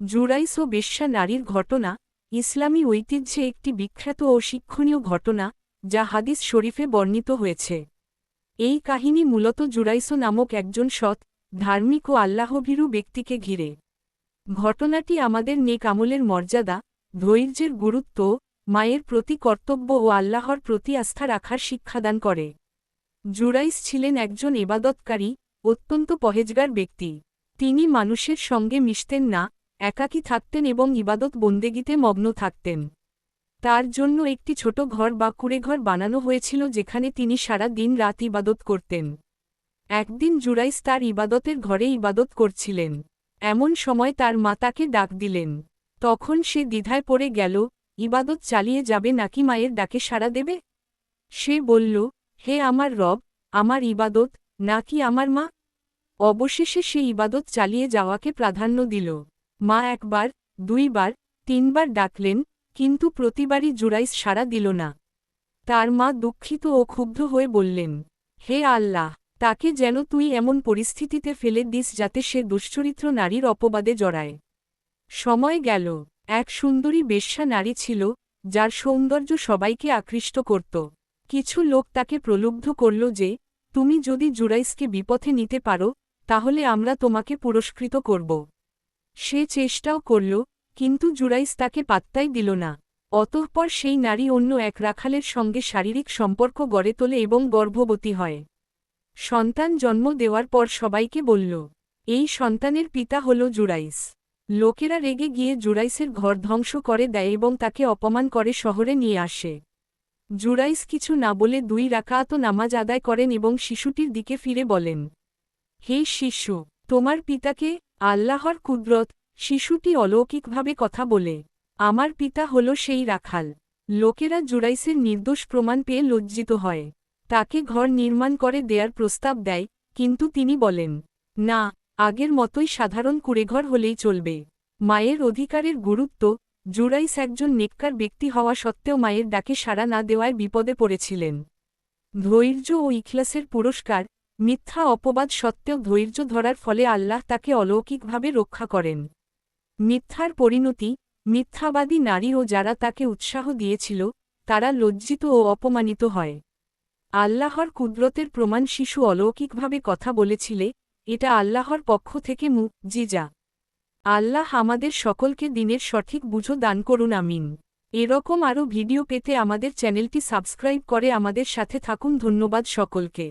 জুরাইস ও বেশ্যা নারীর ঘটনা, ইসলামী ঐতিহ্যে একটি বিখ্যাত ও শিক্ষণীয় ঘটনা, যা হাদিস শরীফে বর্ণিত হয়েছে। এই কাহিনী মূলত জুরাইসো নামক একজন সৎ, ধার্মিক ও আল্লাহভীরু ব্যক্তিকে ঘিরে। ঘটনাটি আমাদের নেক আমলের মর্যাদা, ধৈর্যের গুরুত্ব, মায়ের প্রতি কর্তব্য ও আল্লাহর প্রতি আস্থা রাখার শিক্ষাদান করে। জুরাইস ছিলেন একজন এবাদতকারী অত্যন্ত পহেজগার ব্যক্তি। তিনি মানুষের সঙ্গে মিশতেন না একাকী থাকতেন এবং ইবাদত বন্দেগিতে মগ্ন থাকতেন। তার জন্য একটি ছোট ঘর বা কুড়েঘর বানানো হয়েছিল যেখানে তিনি সারা দিন রাত ইবাদত করতেন। একদিন জুরাইস তার ইবাদতের ঘরে ইবাদত করছিলেন। এমন সময় তার মা তাকে ডাক দিলেন, তখন সে দ্বিধায় পড়ে গেল, ইবাদত চালিয়ে যাবে নাকি মায়ের ডাকে সাড়া দেবে? সে বলল, হে আমার রব, আমার ইবাদত, নাকি আমার মা? অবশেষে সে ইবাদত চালিয়ে যাওয়াকে প্রাধান্য দিল। মা একবার, দুইবার, তিনবার ডাকলেন, কিন্তু প্রতিবারই জুরাইস সাড়া দিল না। তার মা দুঃখিত ও ক্ষুব্ধ হয়ে বললেন, হে আল্লাহ, তাকে যেন তুই এমন পরিস্থিতিতে ফেলে দিস যাতে সে দুশ্চরিত্র নারীর অপবাদে জড়ায়। সময় গেল, এক সুন্দরী বেশ্যা নারী ছিল, যার সৌন্দর্য সবাইকে আকৃষ্ট করত। কিছু লোক তাকে প্রলুব্ধ করল যে, তুমি যদি জুরাইসকে বিপথে নিতে পারো, তাহলে আমরা তোমাকে পুরস্কৃত করব। সে চেষ্টাও করল, কিন্তু জুরাইস তাকে পাত্তাই দিল না। অতঃপর সেই নারী অন্য এক রাখালের সঙ্গে শারীরিক সম্পর্ক গড়ে তোলে এবং গর্ভবতী হয়। সন্তান জন্ম দেওয়ার পর সবাইকে বলল, এই সন্তানের পিতা হল জুরাইস। লোকেরা রেগে গিয়ে জুরাইসের ঘর ধ্বংস করে দেয় এবং তাকে অপমান করে শহরে নিয়ে আসে। জুরাইস কিছু না বলে দুই রাকাত নামাজ আদায় করেন এবং শিশুটির দিকে ফিরে বলেন, হে শিশু তোমার পিতাকে আল্লাহর কুদরত, শিশুটি অলৌকিকভাবে কথা বলে, আমার পিতা হল সেই রাখাল। লোকেরা জুরাইসের নির্দোষ প্রমাণ পেয়ে লজ্জিত হয়। তাকে ঘর নির্মাণ করে দেয়ার প্রস্তাব দেয়, কিন্তু তিনি বলেন, না, আগের মতোই সাধারণ কুড়েঘর হলেই চলবে। মায়ের অধিকারের গুরুত্ব, জুরাইস একজন নেককার ব্যক্তি হওয়া সত্ত্বেও মায়ের ডাকে সাড়া না দেওয়ায় বিপদে পড়েছিলেন। ধৈর্য ও ইখলাসের পুরস্কার মিথ্যা অপবাদ সত্ত্বেও ধৈর্য ধরার ফলে আল্লাহ তাকে অলৌকিকভাবে রক্ষা করেন। মিথ্যার পরিণতি, মিথ্যাবাদী নারী ও যারা তাকে উৎসাহ দিয়েছিল, তারা লজ্জিত ও অপমানিত হয়। আল্লাহর কুদরতের প্রমাণ শিশু অলৌকিকভাবে কথা বলেছিলে, এটা আল্লাহর পক্ষ থেকে মুখ জিজা আল্লাহ আমাদের সকলকে দিনের সঠিক বুঝো দান করুন, আমিন। এরকম আরও ভিডিও পেতে আমাদের চ্যানেলটি সাবস্ক্রাইব করে আমাদের সাথে থাকুন, ধন্যবাদ সকলকে।